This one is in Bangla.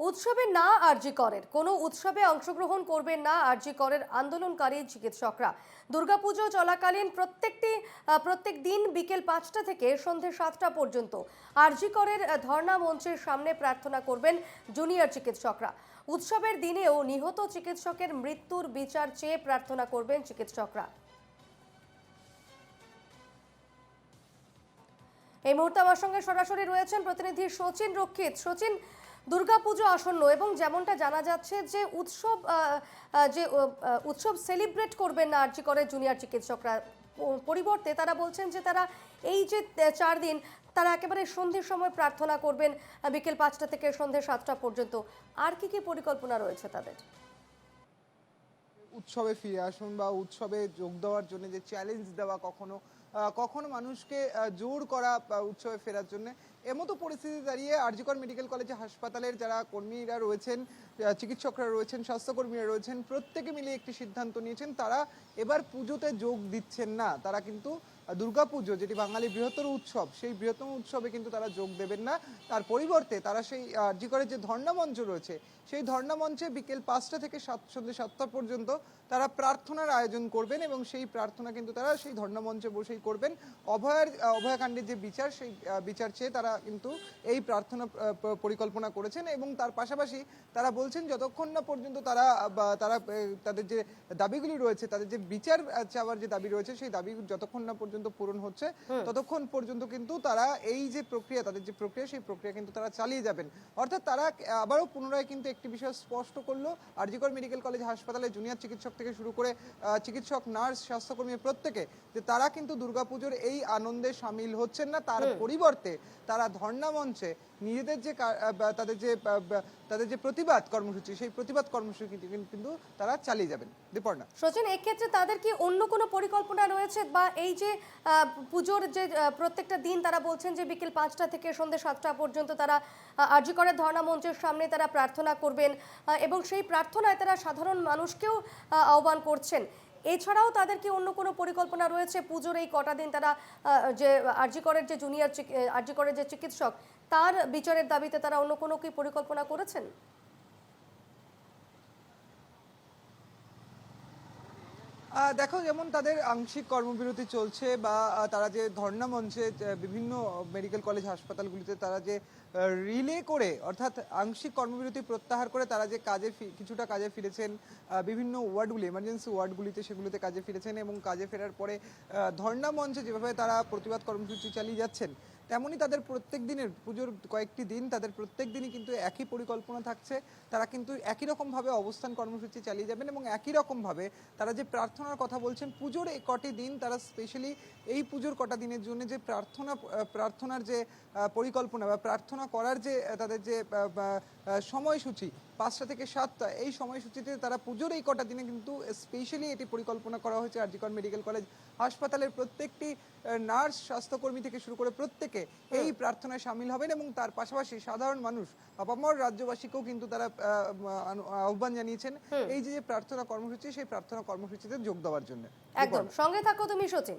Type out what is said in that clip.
উৎসবে না আরজি করের কোনো উৎসবে অংশগ্রহণ করবেন না আরজি করের আন্দোলনকারী চিকিৎসকরা। দুর্গাপুজো চলাকালীন প্রত্যেকটি প্রত্যেক দিন বিকেল পাঁচটা থেকে সন্ধে সাতটা পর্যন্ত আরজি করের ধর্ণা মঞ্চের সামনে প্রার্থনা করবেন জুনিয়র চিকিৎসকরা। উৎসবের দিনেও নিহত চিকিৎসকের মৃত্যুর বিচার চেয়ে প্রার্থনা করবেন চিকিৎসকরা। এই মুহূর্তে আমার সঙ্গে সরাসরি রয়েছেন প্রতিনিধি সচিন রক্ষিত। সচিন দুর্গাপুজো আসন্ন এবং যেমনটা জানা যাচ্ছে যে উৎসব যে উৎসব সেলিব্রেট করবেন না আর্জি করে জুনিয়র চিকিৎসকরা। পরিবর্তে তারা বলছেন যে তারা এই যে চার দিন তারা একেবারে সন্ধ্যের সময় প্রার্থনা করবেন বিকেল পাঁচটা থেকে সন্ধ্যে সাতটা পর্যন্ত। আর কি কি পরিকল্পনা রয়েছে তাদের? উৎসবে ফিরে আসুন বা উৎসবে যোগ দেওয়ার জন্য যে চ্যালেঞ্জ দেওয়া কখনো কখনো মানুষকে জোর করা উৎসবে ফেরার জন্য। এমতো পরিস্থিতি দাঁড়িয়ে আরজিকর মেডিকেল কলেজে হাসপাতালের যারা কর্মীরা রয়েছেন চিকিৎসকরা রয়েছেন, স্বাস্থ্যকর্মীরা রয়েছেন, প্রত্যেকে মিলে একটি সিদ্ধান্ত নিয়েছেন, তারা এবার পুজোতে যোগ দিচ্ছেন না। তারা কিন্তু দুর্গাপুজো, যেটি বাঙালির বৃহত্তর উৎসব, সেই বৃহত্তম উৎসবে কিন্তু তারা যোগ দেবেন না। তার পরিবর্তে তারা সেই আরজিকরের যে ধর্ণা মঞ্চ রয়েছে, সেই ধর্ণা মঞ্চে বিকেল পাঁচটা থেকে সাত, সন্ধ্যে সাতটা পর্যন্ত তারা প্রার্থনার আয়োজন করবেন এবং সেই প্রার্থনা কিন্তু তারা সেই ধর্ণা মঞ্চে বসেই করবেন। অভয়ের অভয়াকাণ্ডের যে বিচার সেই বিচার চেয়ে তারা কিন্তু এই প্রার্থনা পরিকল্পনা করেছেন এবং তার পাশাপাশি তারা বলছেন যতক্ষণ না পর্যন্ত তারা তারা তাদের যে দাবিগুলি রয়েছে তাদের যে বিচার চাওয়ার যে দাবি রয়েছে সেই দাবি যতক্ষণ না পর্যন্ত পূরণ হচ্ছে ততক্ষণ পর্যন্ত কিন্তু তারা এই যে প্রক্রিয়া তাদের যে প্রক্রিয়া সেই প্রক্রিয়া কিন্তু তারা চালিয়ে যাবেন। অর্থাৎ তারা আবারও পুনরায় কিন্তু একটি বিষয় স্পষ্ট করল। আরজিকর মেডিকেল কলেজ হাসপাতালে জুনিয়র চিকিৎসক থেকে শুরু করে আহ, চিকিৎসক নার্স স্বাস্থ্যকর্মী প্রত্যেকে যে তারা কিন্তু দুর্গাপুজোর এই আনন্দে সামিল হচ্ছেন না। তার পরিবর্তে তারা ধর্ণা মঞ্চে নিজেদের যে তাদের যে তাদের যে প্রতিবাদ কর্মসূচি, সেই প্রতিবাদ কর্মসূচি কিন্তু- তারা চালিয়ে যাবেন। দীপর্ণা। সচিন এক্ষেত্রে তাদের কি অন্য কোনো পরিকল্পনা রয়েছে? বা এই যে পুজোর যে প্রত্যেকটা দিন তারা বলছেন যে বিকেল পাঁচটা থেকে সন্ধ্যে সাতটা পর্যন্ত তারা আর্জি করে ধর্ণা মঞ্চের সামনে তারা প্রার্থনা করবেন এবং সেই প্রার্থনায় তারা সাধারণ মানুষকেও আহ্বান করছেন। এছাড়াও তাদের কি অন্য কোনো পরিকল্পনা রয়েছে? পুজোর এই কটা দিন তারা যে আরজি করের যে জুনিয়র আরজি করের যে চিকিৎসক, তার বিচারের দাবিতে তারা অন্য কোনো কি পরিকল্পনা করেছেন? দেখো, যেমন তাদের আংশিক কর্মবিরতি চলছে বা তারা যে ধর্ণা মঞ্চে বিভিন্ন মেডিকেল কলেজ হাসপাতালগুলিতে তারা যে রিলে করে, অর্থাৎ আংশিক কর্মবিরতি প্রত্যাহার করে তারা যে কাজে কিছুটা কাজে ফিরেছেন বিভিন্ন ওয়ার্ডগুলি এমার্জেন্সি ওয়ার্ডগুলিতে সেগুলিতে কাজে ফিরেছেন এবং কাজে ফেরার পরে ধর্ণা মঞ্চে যেভাবে তারা প্রতিবাদ কর্মসূচি চালিয়ে যাচ্ছেন তেমনই তাদের প্রত্যেক দিনের পুজোর কয়েকটি দিন তাদের প্রত্যেক দিনই কিন্তু একই পরিকল্পনা থাকছে। তারা কিন্তু একই রকমভাবে অবস্থান কর্মসূচি চালিয়ে যাবেন এবং একই রকমভাবে তারা যে প্রার্থনার কথা বলছেন, পুজোর কটি দিন তারা স্পেশালি এই পুজোর কটা দিনের জন্য যে প্রার্থনা প্রার্থনার যে পরিকল্পনা বা প্রার্থনা করার যে তাদের যে সময়সূচি পাঁচটা থেকে সাতটা এই সময়সূচিতে তারা পুজোর এই কটা দিনে কিন্তু স্পেশালি এটি পরিকল্পনা করা হয়েছে আরজিকর মেডিকেল কলেজ হাসপাতালের প্রত্যেকটি নার্স স্বাস্থ্যকর্মী থেকে শুরু করে প্রত্যেকে এই প্রার্থনায় সামিল হবেন এবং তার পাশাপাশি সাধারণ মানুষ আপামর রাজ্যবাসীকেও কিন্তু তারা আহ, আহ, আহ্বান জানিয়েছেন এই যে যে প্রার্থনা কর্মসূচি সেই প্রার্থনা কর্মসূচিতে যোগ দেওয়ার জন্য। একদম। সঙ্গে থাকো তুমি সচিন।